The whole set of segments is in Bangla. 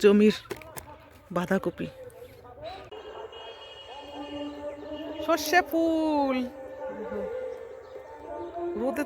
জমির বাঁধাকপি। সর্ষে ফুল। রোদে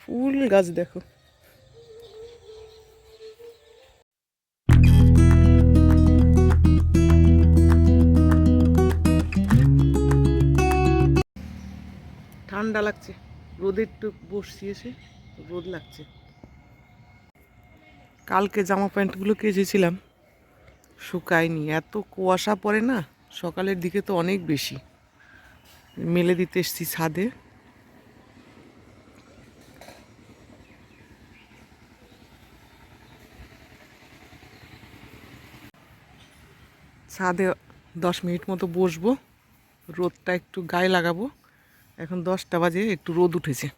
ফুল গাছ দেখো। ঠান্ডা লাগছে। রোদে একটু এসে, রোদ লাগছে। কালকে জামা প্যান্টগুলো কেচেছিলাম। শুকায়নি। এত কুয়াশা পড়ে না? সকালের দিকে তো অনেক বেশি। মেলে দিতে এসছি ছাদে। ছাদে দশ মিনিট মতো বসবো। রোদটা একটু গায়ে লাগাবো। এখন দশটা বাজে, একটু রোদ উঠেছে।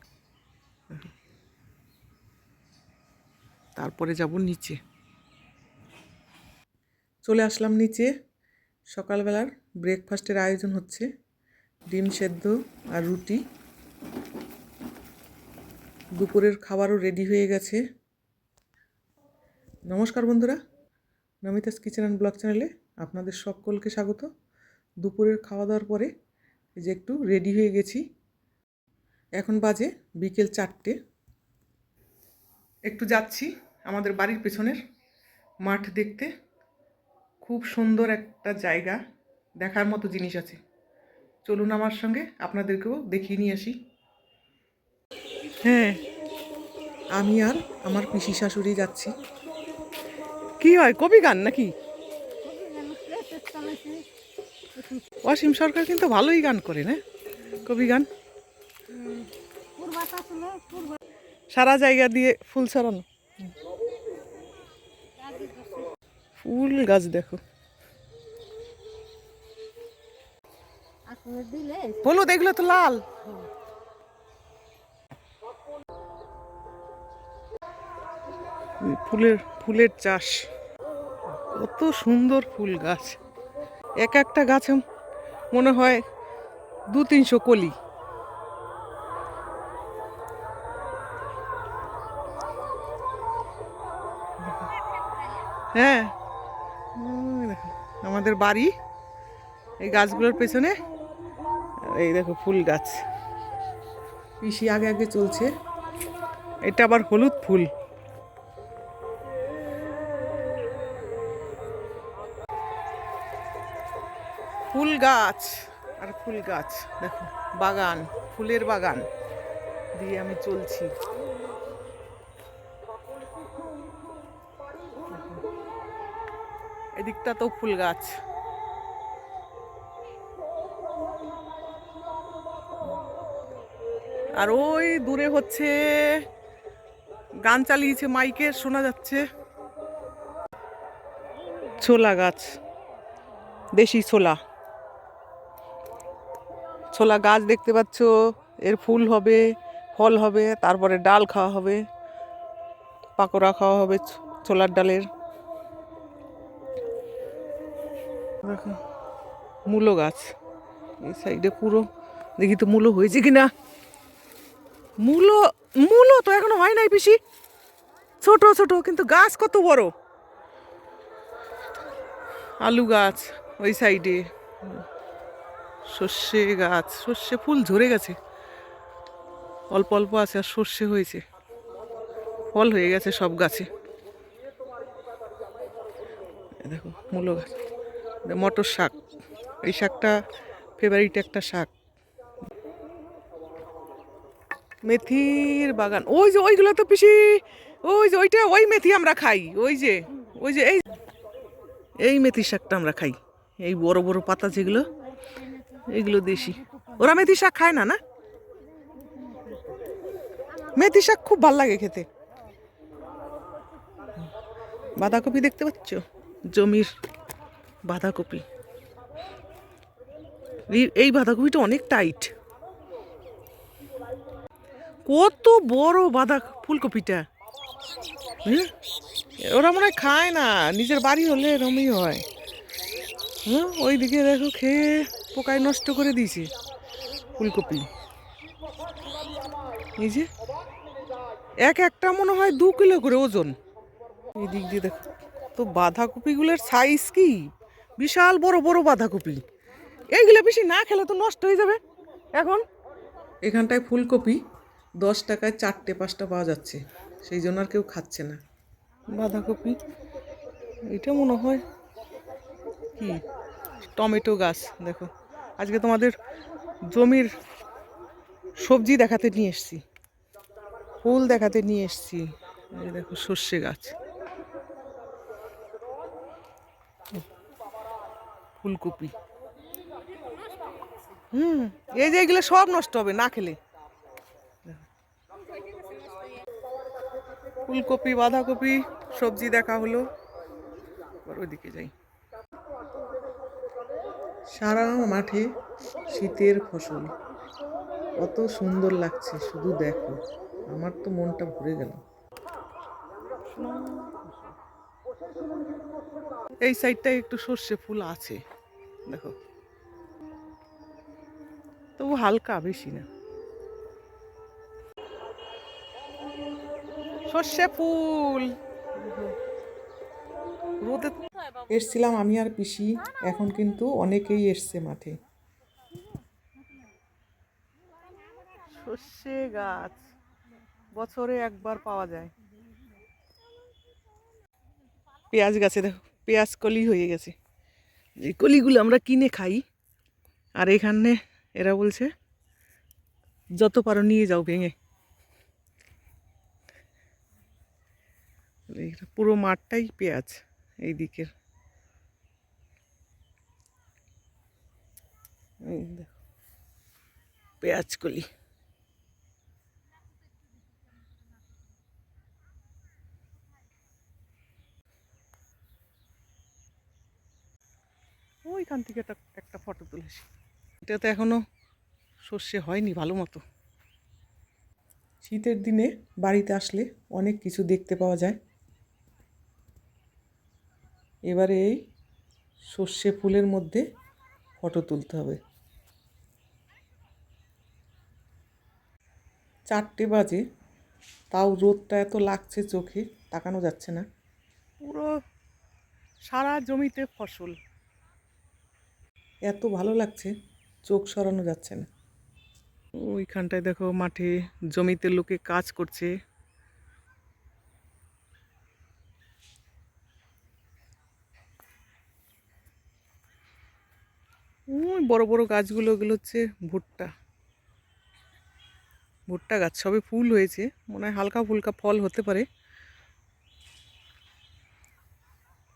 তারপরে যাব নিচে। চলে আসলাম নিচে। সকালবেলার ব্রেকফাস্টের আয়োজন হচ্ছে। ডিম সেদ্ধ আর রুটি। দুপুরের খাবারও রেডি হয়ে গেছে। নমস্কার বন্ধুরা। নমিতাস কিচেন অ্যান্ড ব্লগ চ্যানেলে আপনাদের সকলকে স্বাগত। দুপুরের খাওয়া দাওয়ার পরে যে একটু রেডি হয়ে গেছি। এখন বাজে বিকেল চারটে। একটু যাচ্ছি আমাদের বাড়ির পেছনের মাঠ দেখতে। খুব সুন্দর একটা জায়গা দেখার মতো জিনিস আছে। চলুন আমার সঙ্গে আপনাদেরকেও দেখিয়ে নিয়ে আসি। হ্যাঁ আমি আর আমার পিসি শাশুড়ি যাচ্ছি। কি হয় কবি গান নাকি? অসীম সরকার কিন্তু ভালোই গান করে না কবি গান? সারা জায়গা দিয়ে ফুল ছড়ানো। ফুল গাছ দেখো। হলুদ, এগুলো তো লাল। ফুলের ফুলের চাষ। কত সুন্দর ফুল গাছ। এক একটা গাছে মনে হয় দু তিনশো কলি। হ্যাঁ। আমাদের বাড়ি। এই গাছগুলোর পেছনে, এই দেখো ফুল গাছ। পিসি আগে আগে চলছে। এটা আবার হলুদ ফুল। ফুল গাছ, আর ফুল গাছ, দেখো, বাগান, ফুলের বাগান দিয়ে আমি চলছি। এদিকটা তো ফুল গাছ। আর ওই দূরে হচ্ছে, গান চালিয়েছে মাইকের, শোনা যাচ্ছে। ছোলা গাছ, দেশি ছোলা। ছোলা গাছ দেখতে পাচ্ছ, এর ফুল হবে, ফল হবে, তারপরে ডাল খাওয়া হবে, পাকোড়া খাওয়া হবে ছোলার ডালের। দেখো মূলো গাছ। এই সাইডে পুরো। দেখি তো মূলো হয়েছে কিনা। মূলো মূলো তো এখনও হয় নাই পিসি। ছোট ছোট, কিন্তু গাছ কত বড়। আলু গাছ ওই সাইডে। সর্ষে গাছ। সর্ষে ফুল ঝরে গেছে। অল্প অল্প আছে আর সর্ষে হয়েছে। ফল হয়ে গেছে সব গাছে। দেখো, মূলো গাছ। মটর শাক। এই শাকটা ফেভারিট একটা শাক। মেথির বাগান। ওই যে ওইগুলো তো পিসি। ওই যে ওইটা, ওই মেথি আমরা খাই। ওই যে ওই যে এই এই মেথি শাকটা আমরা খাই। এই বড় বড় পাতা যেগুলো, এগুলো দেশি। ওরা মেথি শাক খায় না না? মেথি শাক খুব ভালো লাগে খেতে। বাঁধাকপি দেখতে পাচ্ছ? জমির বাঁধাকপি। এই- বাঁধাকপিটা অনেক টাইট। কত বড় বাঁধা ফুলকপিটা। হুম? ওরা মনে হয় খায় না, নিজের বাড়ি হলে এরমই হয়। হ্যাঁ ওই দিকে দেখো খেয়ে পোকায় নষ্ট করে দিয়েছে ফুলকপি। এই যে, এক একটা মনে হয় দু কিলো করে ওজন। এই দিক দিয়ে দেখো, তো বাঁধাকপিগুলোর সাইজ কি? বিশাল বড় বড় বাঁধাকপি। এইগুলো বেশি না খেলে তো নষ্ট হয়ে যাবে। এখন এখানটায় ফুলকপি দশ টাকায় চারটে, পাঁচটা পাওয়া যাচ্ছে। সেই জন্য আর কেউ খাচ্ছে না। বাঁধাকপি, এটা মনে হয় কি? টমেটো গাছ, দেখো। আজকে তোমাদের জমির সবজি দেখাতে নিয়ে এসছি। ফুল দেখাতে নিয়ে এসছি। দেখো সর্ষে গাছ। ফুলকপি। হুম, এই যে এগুলো সব নষ্ট হবে, না খেলে। ফুলকপি, বাঁধাকপি, সবজি দেখা হলো। এবার ওইদিকে যাই। সারা মাঠে শীতের ফসল। কত সুন্দর লাগছে, শুধু দেখো। আমার তো মনটা ভরে গেল। এই সাইডটায় একটু সর্ষে ফুল আছে। দেখো। তবু হালকা বেশি না। সর্ষে ফুল। রোদে এসছিলাম আমি আর পিসি এখন কিন্তু অনেকেই এসছে মাঠে। সর্ষে গাছ বছরে একবার পাওয়া যায়। পেঁয়াজ গাছে দেখো পেঁয়াজ কলি হয়ে গেছে। এই কলিগুলো আমরা কিনে খাই। আর এখানে এরা বলছে, যত পারো নিয়ে যাও ভেঙে। পুরো মাঠটাই পেঁয়াজ এই দিকের পেঁয়াজ কলি। ওইখান থেকে একটা একটা ফটো তুলেছি এটা তো এখনও সর্ষে হয়নি ভালো মতো। শীতের দিনে বাড়িতে আসলে অনেক কিছু দেখতে পাওয়া যায়। এবারে এই সর্ষে ফুলের মধ্যে ফটো তুলতে হবে। চারটে বাজে। তাও রোদটা এত লাগছে চোখে তাকানো যাচ্ছে না। পুরো সারা জমিতে ফসল। এত ভালো লাগছে, চোখ সরানো যাচ্ছে না। ওইখানটায় দেখো মাঠে জমিতে লোকে কাজ করছে। ওই বড় বড় গাছগুলো, ওগুলো হচ্ছে ভুট্টা। ভুট্টা গাছ, সবে ফুল হয়েছে। মনে হয় হালকা ফুলকা ফল হতে পারে।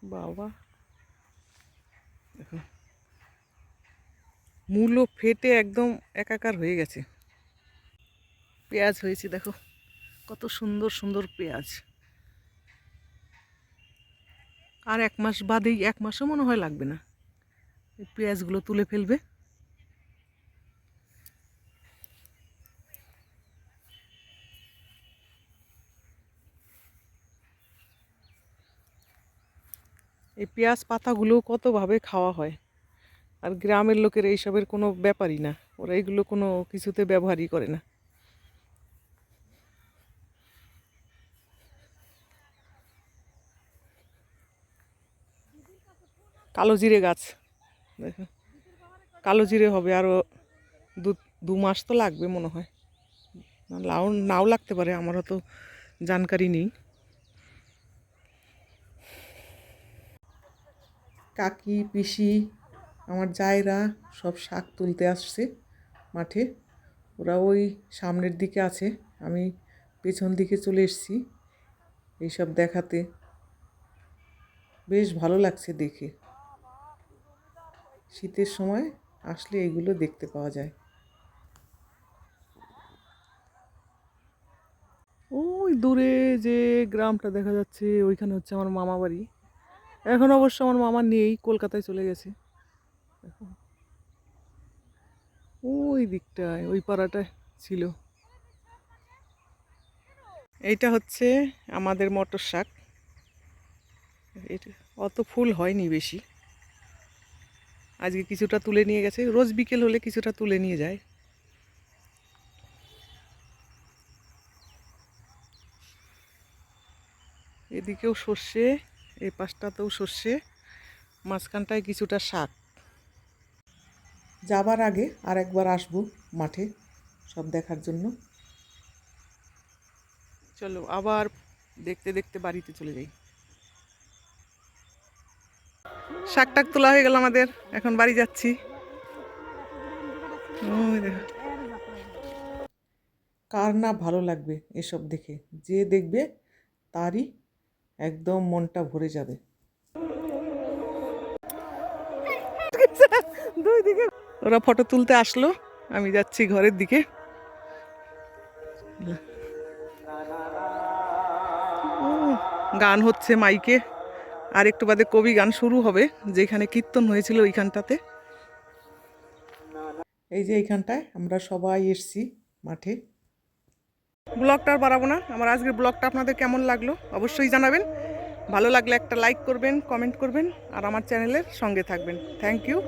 বাবা। দেখো। মূলো ফেটে একদম একাকার হয়ে গেছে। পেঁয়াজ হয়েছে, দেখো। কত সুন্দর সুন্দর পেঁয়াজ। আর এক মাস বাদেই, এক মাসও মনে হয় লাগবে না। এই পেঁয়াজগুলো তুলে ফেলবে। এই পেঁয়াজ পাতাগুলো কতভাবে খাওয়া হয়? আর গ্রামের লোকের এইসবের কোনো ব্যাপারই না। ওরা এগুলো কোনো কিছুতে ব্যবহারই করে না। কালো জিরে গাছ। দেখো। কালো জিরে হবে আরও দু দু মাস তো লাগবে মনে হয়। লাউ, নাও লাগতে পারে, আমারও তো জানকারি নেই। কাকি, পিসি আমার জায়রা সব শাক তুলতে আসছে মাঠে। ওরা ওই সামনের দিকে আছে। আমি পেছন দিকে চলে এসেছি এইসব দেখাতে। বেশ ভালো লাগছে দেখে। শীতের সময় আসলে এগুলো দেখতে পাওয়া যায়। ওই দূরে যে গ্রামটা দেখা যাচ্ছে, ওইখানে হচ্ছে আমার মামা বাড়ি এখন অবশ্য আমার মামা নেই, কলকাতায় চলে গেছে। এখন ওই দিকটায়, ওই পাড়াটায় ছিল। এইটা হচ্ছে আমাদের মটর শাক। অত ফুল হয়নি বেশি। আজকে কিছুটা তুলে নিয়ে গেছে। রোজ বিকেল হলে কিছুটা তুলে নিয়ে যায়। এদিকেও সর্ষে এই পাশটাতেও সর্ষে, মাঝখানটায় কিছুটা শাক। যাবার আগে আর একবার আসব মাঠে সব দেখার জন্য। চলো আবার দেখতে দেখতে বাড়িতে চলে যাই। শাক টাক তোলা হয়ে গেল আমাদের এখন বাড়ি যাচ্ছি। কার না ভালো লাগবে এসব দেখে? যে দেখবে তারই একদম মনটা ভরে যাবে। দুই দিকে ওরা ফটো তুলতে আসলো, আমি যাচ্ছি ঘরের দিকে। গান হচ্ছে মাইকে। আর একটু বাদে কবি গান শুরু হবে, যেখানে কীর্তন হয়েছিল ওইখানটাতে। এই যে এইখানটায় আমরা সবাই এসছি মাঠে। ব্লগটা আর বাড়াবো না, আমার আজকের ব্লগটা আপনাদের কেমন লাগল অবশ্যই জানাবেন। ভালো লাগলে একটা লাইক করবেন, কমেন্ট করবেন, আর আমার চ্যানেলের সঙ্গে থাকবেন। Thank you.